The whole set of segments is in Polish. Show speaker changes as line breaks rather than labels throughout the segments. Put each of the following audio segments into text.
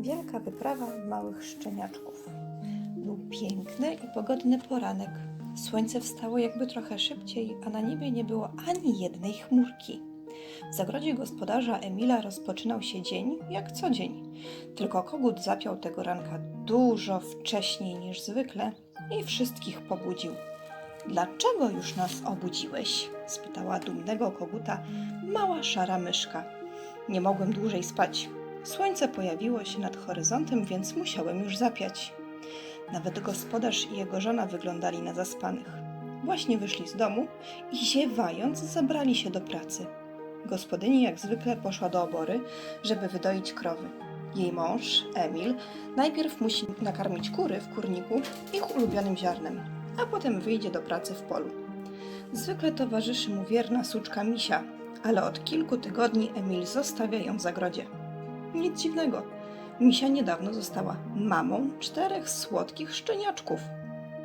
Wielka wyprawa małych szczeniaczków. Był piękny i pogodny poranek. Słońce wstało jakby trochę szybciej, a na niebie nie było ani jednej chmurki. W zagrodzie gospodarza Emila rozpoczynał się dzień jak co dzień. Tylko kogut zapiał tego ranka dużo wcześniej niż zwykle i wszystkich pobudził. Dlaczego już nas obudziłeś? spytała dumnego koguta mała szara myszka. Nie mogłem dłużej spać. Słońce pojawiło się nad horyzontem, więc musiałem już zapiać. Nawet gospodarz i jego żona wyglądali na zaspanych. Właśnie wyszli z domu i ziewając zabrali się do pracy. Gospodyni jak zwykle poszła do obory, żeby wydoić krowy. Jej mąż, Emil, najpierw musi nakarmić kury w kurniku ich ulubionym ziarnem, a potem wyjdzie do pracy w polu. Zwykle towarzyszy mu wierna suczka Misia, ale od kilku tygodni Emil zostawia ją w zagrodzie. Nic dziwnego. Misia niedawno została mamą czterech słodkich szczeniaczków.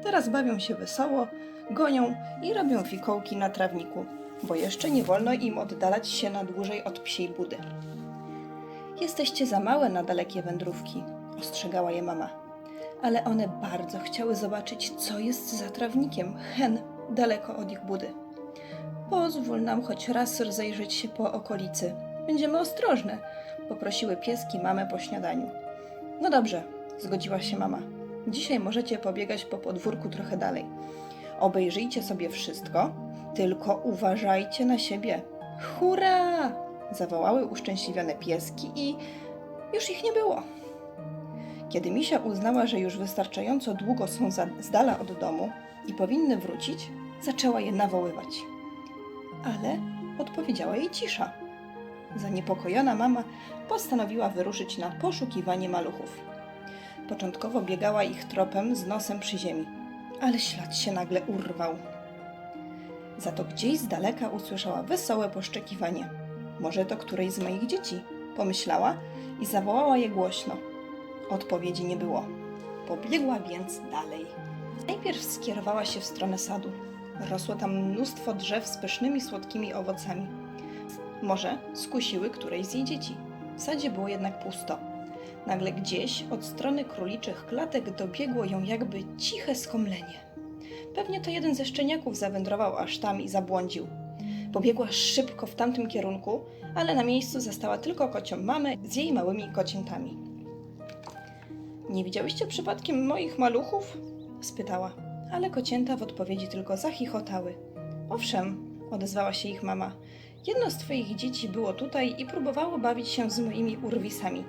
Teraz bawią się wesoło, gonią i robią fikołki na trawniku, bo jeszcze nie wolno im oddalać się na dłużej od psiej budy. Jesteście za małe na dalekie wędrówki, ostrzegała je mama. Ale one bardzo chciały zobaczyć, co jest za trawnikiem, hen, daleko od ich budy. Pozwól nam choć raz rozejrzeć się po okolicy. Będziemy ostrożne, poprosiły pieski mamę po śniadaniu. No dobrze, zgodziła się mama. Dzisiaj możecie pobiegać po podwórku trochę dalej. Obejrzyjcie sobie wszystko, tylko uważajcie na siebie. Hurra! zawołały uszczęśliwione pieski i już ich nie było. Kiedy Misia uznała, że już wystarczająco długo są za, z dala od domu i powinny wrócić, zaczęła je nawoływać. Ale odpowiedziała jej cisza. Zaniepokojona mama postanowiła wyruszyć na poszukiwanie maluchów. Początkowo biegała ich tropem z nosem przy ziemi, ale ślad się nagle urwał. Za to gdzieś z daleka usłyszała wesołe poszczekiwanie. Może to któreś z moich dzieci, pomyślała i zawołała je głośno. Odpowiedzi nie było. Pobiegła więc dalej. Najpierw skierowała się w stronę sadu. Rosło tam mnóstwo drzew z pysznymi, słodkimi owocami. Może skusiły któreś z jej dzieci. W sadzie było jednak pusto. Nagle gdzieś od strony króliczych klatek dobiegło ją jakby ciche skomlenie. Pewnie to jeden ze szczeniaków zawędrował aż tam i zabłądził. Pobiegła szybko w tamtym kierunku, ale na miejscu zastała tylko kocią mamę z jej małymi kociętami. Nie widziałyście przypadkiem moich maluchów? spytała, ale kocięta w odpowiedzi tylko zachichotały. Owszem, odezwała się ich mama. Jedno z twoich dzieci było tutaj i próbowało bawić się z moimi urwisami,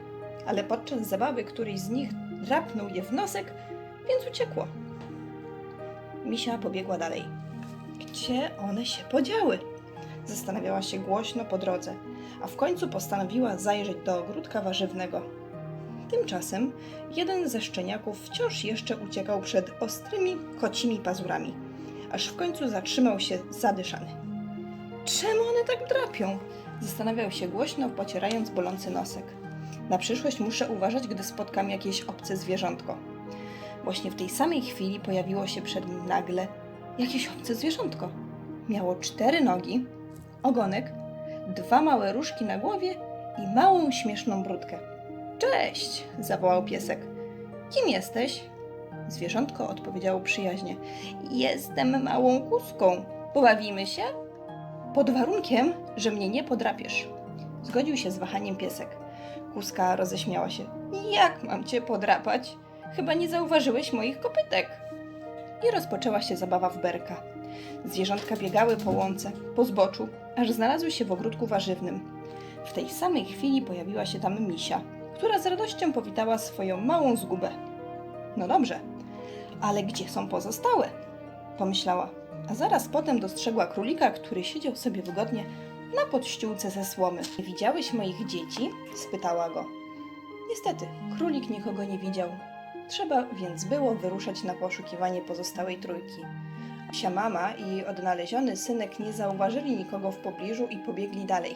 ale podczas zabawy któryś z nich drapnął je w nosek, więc uciekło. Misia pobiegła dalej. Gdzie one się podziały? Zastanawiała się głośno po drodze, a w końcu postanowiła zajrzeć do ogródka warzywnego. Tymczasem jeden ze szczeniaków wciąż jeszcze uciekał przed ostrymi kocimi pazurami, aż w końcu zatrzymał się zadyszany. Czemu one tak drapią? Zastanawiał się głośno, pocierając bolący nosek. Na przyszłość muszę uważać, gdy spotkam jakieś obce zwierzątko. Właśnie w tej samej chwili pojawiło się przed nim nagle jakieś obce zwierzątko. Miało cztery nogi, ogonek, dwa małe różki na głowie i małą, śmieszną brudkę. Cześć! zawołał piesek. Kim jesteś? Zwierzątko odpowiedziało przyjaźnie. Jestem małą kuską. Pobawimy się? Pod warunkiem, że mnie nie podrapiesz. Zgodził się z wahaniem piesek. Kuska roześmiała się. Jak mam cię podrapać? Chyba nie zauważyłeś moich kopytek. I rozpoczęła się zabawa w berka. Zwierzątka biegały po łące, po zboczu, aż znalazły się w ogródku warzywnym. W tej samej chwili pojawiła się tam misia, która z radością powitała swoją małą zgubę. No dobrze, ale gdzie są pozostałe? Pomyślała, a zaraz potem dostrzegła królika, który siedział sobie wygodnie na podściółce ze słomy. Widziałeś moich dzieci? spytała go. Niestety, królik nikogo nie widział. Trzeba więc było wyruszać na poszukiwanie pozostałej trójki. Sia mama i odnaleziony synek nie zauważyli nikogo w pobliżu i pobiegli dalej.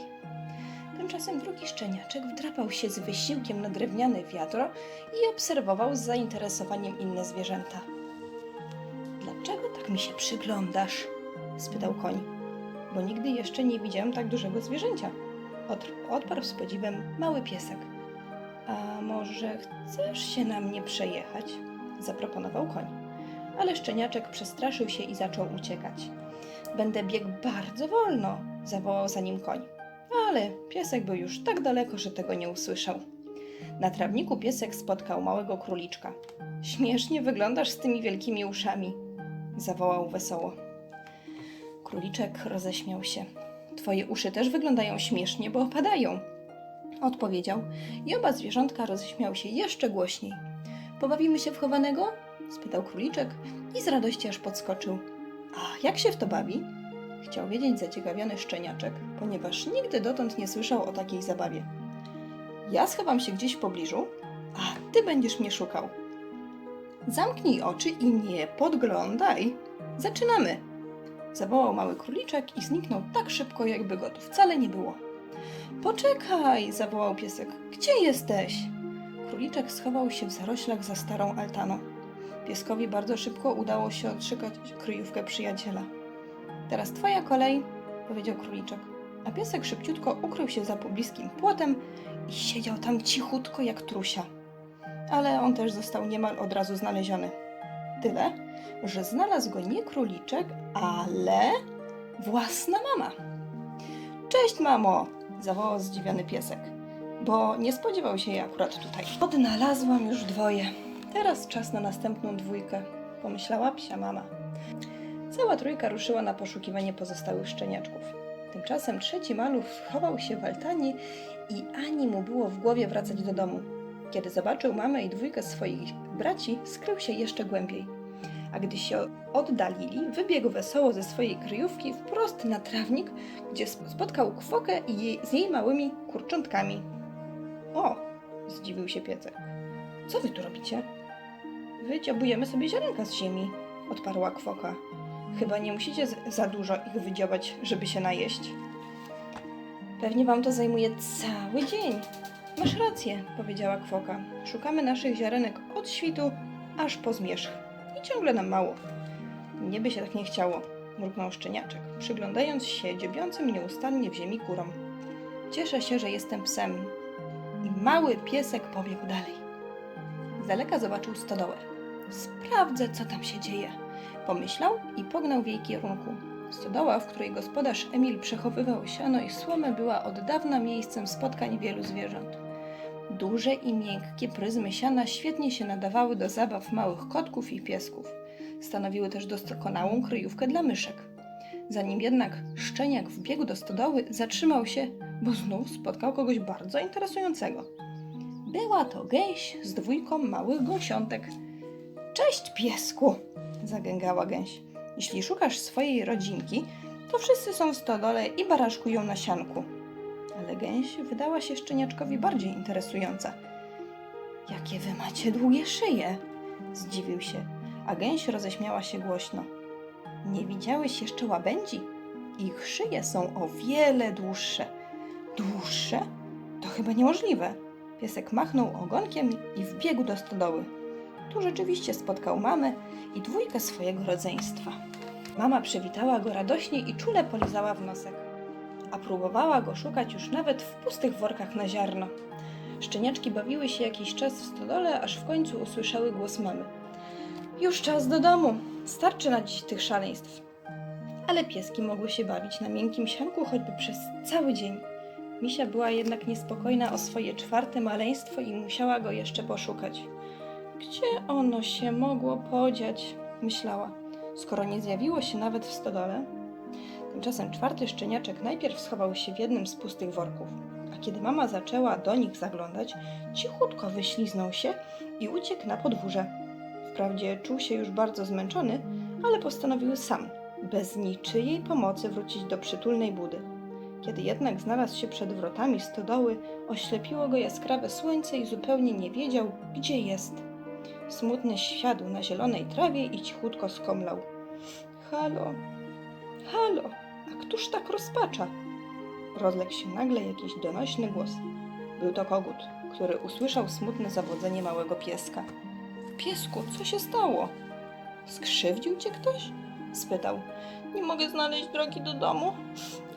Tymczasem drugi szczeniaczek wdrapał się z wysiłkiem na drewniane wiadro i obserwował z zainteresowaniem inne zwierzęta. Mi się przyglądasz? spytał koń, bo nigdy jeszcze nie widziałem tak dużego zwierzęcia. Od- Odparł z podziwem mały piesek. A może chcesz się na mnie przejechać? Zaproponował koń. Ale szczeniaczek przestraszył się i zaczął uciekać. Będę biegł bardzo wolno, zawołał za nim koń. Ale piesek był już tak daleko, że tego nie usłyszał. Na trawniku piesek spotkał małego króliczka. Śmiesznie wyglądasz z tymi wielkimi uszami, zawołał wesoło. Króliczek roześmiał się. Twoje uszy też wyglądają śmiesznie, bo opadają, odpowiedział i oba zwierzątka roześmiały się jeszcze głośniej. Pobawimy się w chowanego? spytał króliczek i z radości aż podskoczył. A jak się w to bawi? Chciał wiedzieć zaciekawiony szczeniaczek, ponieważ nigdy dotąd nie słyszał o takiej zabawie. Ja schowam się gdzieś w pobliżu, a ty będziesz mnie szukał. Zamknij oczy i nie podglądaj. Zaczynamy! Zawołał mały króliczek i zniknął tak szybko, jakby go tu wcale nie było. Poczekaj! zawołał piesek. Gdzie jesteś? Króliczek schował się w zaroślach za starą altaną. Pieskowi bardzo szybko udało się odszukać kryjówkę przyjaciela. Teraz twoja kolej, powiedział króliczek. A piesek szybciutko ukrył się za pobliskim płotem i siedział tam cichutko jak trusia. Ale on też został niemal od razu znaleziony. Tyle, że znalazł go nie króliczek, ale własna mama. Cześć, mamo! zawołał zdziwiony piesek, bo nie spodziewał się jej akurat tutaj. Odnalazłam już dwoje. Teraz czas na następną dwójkę, pomyślała psia mama. Cała trójka ruszyła na poszukiwanie pozostałych szczeniaczków. Tymczasem trzeci maluch schował się w altanie i ani mu było w głowie wracać do domu. Kiedy zobaczył mamę i dwójkę swoich braci, skrył się jeszcze głębiej. A gdy się oddalili, wybiegł wesoło ze swojej kryjówki wprost na trawnik, gdzie spotkał kwokę i jej, z jej małymi kurczątkami. O! zdziwił się piecek. Co wy tu robicie? Wydziobujemy sobie ziarenka z ziemi, odparła kwoka. Chyba nie musicie za dużo ich wydziobać, żeby się najeść. Pewnie wam to zajmuje cały dzień. Masz rację, powiedziała kwoka. Szukamy naszych ziarenek od świtu aż po zmierzch. I ciągle nam mało. Mnie by się tak nie chciało, mruknął szczeniaczek, przyglądając się dziobiącym nieustannie w ziemi kurom. Cieszę się, że jestem psem. I mały piesek pobiegł dalej. Z daleka zobaczył stodołę. Sprawdzę, co tam się dzieje. Pomyślał i pognał w jej kierunku. Stodoła, w której gospodarz Emil przechowywał siano i słomę, była od dawna miejscem spotkań wielu zwierząt. Duże i miękkie pryzmy siana świetnie się nadawały do zabaw małych kotków i piesków. Stanowiły też doskonałą kryjówkę dla myszek. Zanim jednak szczeniak wbiegł do stodoły, zatrzymał się, bo znów spotkał kogoś bardzo interesującego. Była to gęś z dwójką małych gąsiątek. Cześć, piesku! zagęgała gęś. Jeśli szukasz swojej rodzinki, to wszyscy są w stodole i baraszkują na sianku. Ale gęś wydała się szczeniaczkowi bardziej interesująca. Jakie wy macie długie szyje? Zdziwił się, a gęś roześmiała się głośno. Nie widziałeś jeszcze łabędzi? Ich szyje są o wiele dłuższe. Dłuższe? To chyba niemożliwe. Piesek machnął ogonkiem i wbiegł do stodoły. Tu rzeczywiście spotkał mamę i dwójkę swojego rodzeństwa. Mama przywitała go radośnie i czule polizała w nosek, a próbowała go szukać już nawet w pustych workach na ziarno. Szczeniaczki bawiły się jakiś czas w stodole, aż w końcu usłyszały głos mamy. Już czas do domu, starczy na dziś tych szaleństw. Ale pieski mogły się bawić na miękkim sianku choćby przez cały dzień. Misia była jednak niespokojna o swoje czwarte maleństwo i musiała go jeszcze poszukać. Gdzie ono się mogło podziać? myślała, skoro nie zjawiło się nawet w stodole. Tymczasem czwarty szczeniaczek najpierw schował się w jednym z pustych worków, a kiedy mama zaczęła do nich zaglądać, cichutko wyśliznął się i uciekł na podwórze. Wprawdzie czuł się już bardzo zmęczony, ale postanowił sam, bez niczyjej pomocy, wrócić do przytulnej budy. Kiedy jednak znalazł się przed wrotami stodoły, oślepiło go jaskrawe słońce i zupełnie nie wiedział, gdzie jest. Smutny siadł na zielonej trawie i cichutko skomlał. Halo, halo, a któż tak rozpacza? Rozległ się nagle jakiś donośny głos. Był to kogut, który usłyszał smutne zawodzenie małego pieska. Piesku, co się stało? Skrzywdził cię ktoś? spytał. Nie mogę znaleźć drogi do domu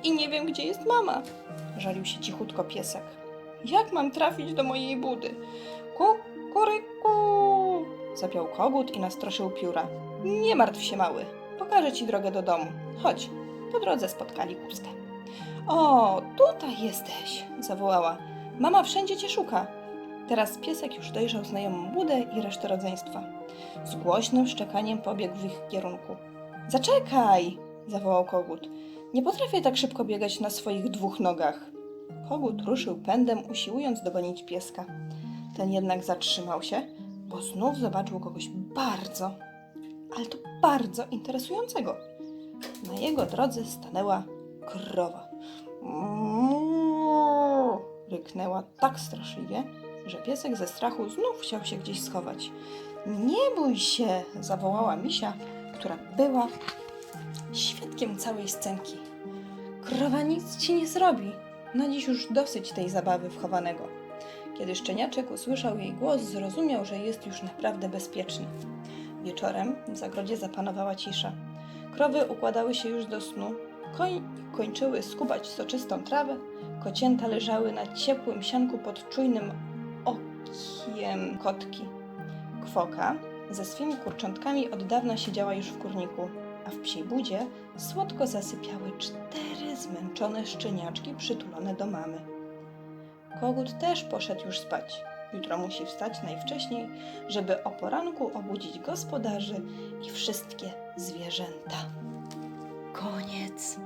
i nie wiem, gdzie jest mama. Żalił się cichutko piesek. Jak mam trafić do mojej budy? Kukuryku! Zapiał kogut i nastroszył pióra. Nie martw się, mały. Pokażę ci drogę do domu. Chodź. Po drodze spotkali kuzkę. O, tutaj jesteś! zawołała. Mama wszędzie cię szuka. Teraz piesek już dojrzał znajomą budę i resztę rodzeństwa. Z głośnym szczekaniem pobiegł w ich kierunku. Zaczekaj! zawołał kogut. Nie potrafię tak szybko biegać na swoich dwóch nogach. Kogut ruszył pędem, usiłując dogonić pieska. Ten jednak zatrzymał się, bo znów zobaczył kogoś bardzo, ale to bardzo interesującego. Na jego drodze stanęła krowa. Ryknęła tak straszliwie, że piesek ze strachu znów chciał się gdzieś schować. Nie bój się, zawołała misia, która była świadkiem całej scenki. Krowa nic ci nie zrobi. Na dziś już dosyć tej zabawy wchowanego. Kiedy szczeniaczek usłyszał jej głos, zrozumiał, że jest już naprawdę bezpieczny. Wieczorem w zagrodzie zapanowała cisza. Krowy układały się już do snu, koń kończyły skubać soczystą trawę, kocięta leżały na ciepłym sianku pod czujnym okiem kotki. Kwoka ze swymi kurczątkami od dawna siedziała już w kurniku, a w psiej budzie słodko zasypiały cztery zmęczone szczeniaczki przytulone do mamy. Kogut też poszedł już spać. Jutro musi wstać najwcześniej, żeby o poranku obudzić gospodarzy i wszystkie zwierzęta. Koniec.